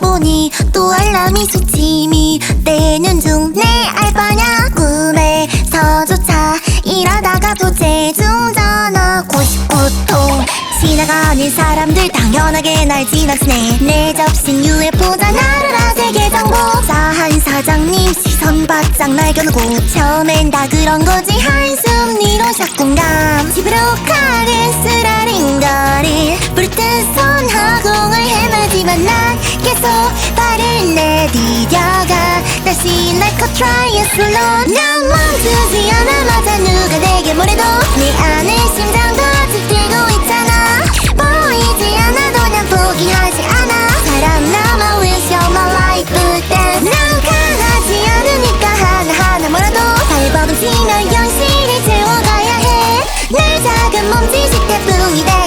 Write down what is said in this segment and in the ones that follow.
떠보니 또 알람이 스침이 떼는 중 내 알바냐? 꿈에서조차 일하다가 또 재중전화 99통 지나가는 사람들 당연하게 날 지나치네. 내 접신 UFO자 나르라 세계 정보 자한 사장님 시선 바짝 날겨놓고. 처음엔 다 그런 거지. 한숨 니로 샷공감. 집으로 가는 쓰라린 거리 부르뜬 손 허공을 헤매지만 난 계속 발을 내디뎌가 다시 like a triathlon 난 멈추지 않아 맞아 누가 내게 뭐래도 내 안에 심장도 아직 뛰고 있잖아. 보이지 않아도 난 포기하지 않아. 사람 남아 will show my life 땐난 강하지 않으니까 하나하나 뭐라도 발버둥치며 현실을 채워가야 해내 작은 몸짓일 때뿐이 되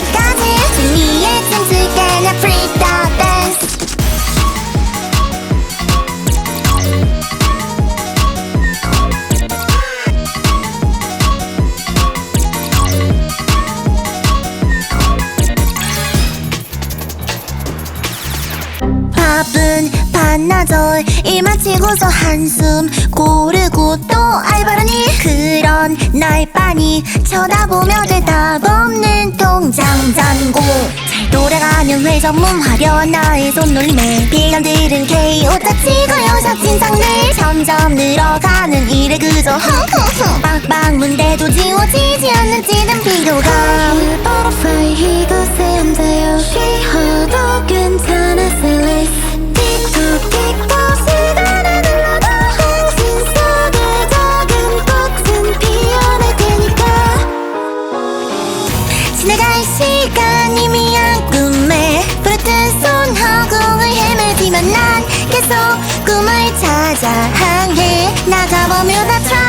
바쁜 반나절 일 마치고서 한숨 고르고 또 알바라니 그런 날 빤히 쳐다보며 대답 없는 통장 잔고 잘 돌아가는 회전문 화려한 나의 손놀림에 빌런들은 KO타 치고 여자 진상들 점점 늘어가는 일에 그저 흥흥흥 빵빵 문대도 지워지지 않는 찌든 피로감 꿈을 찾아 항해 나가보며 다 트라이앵글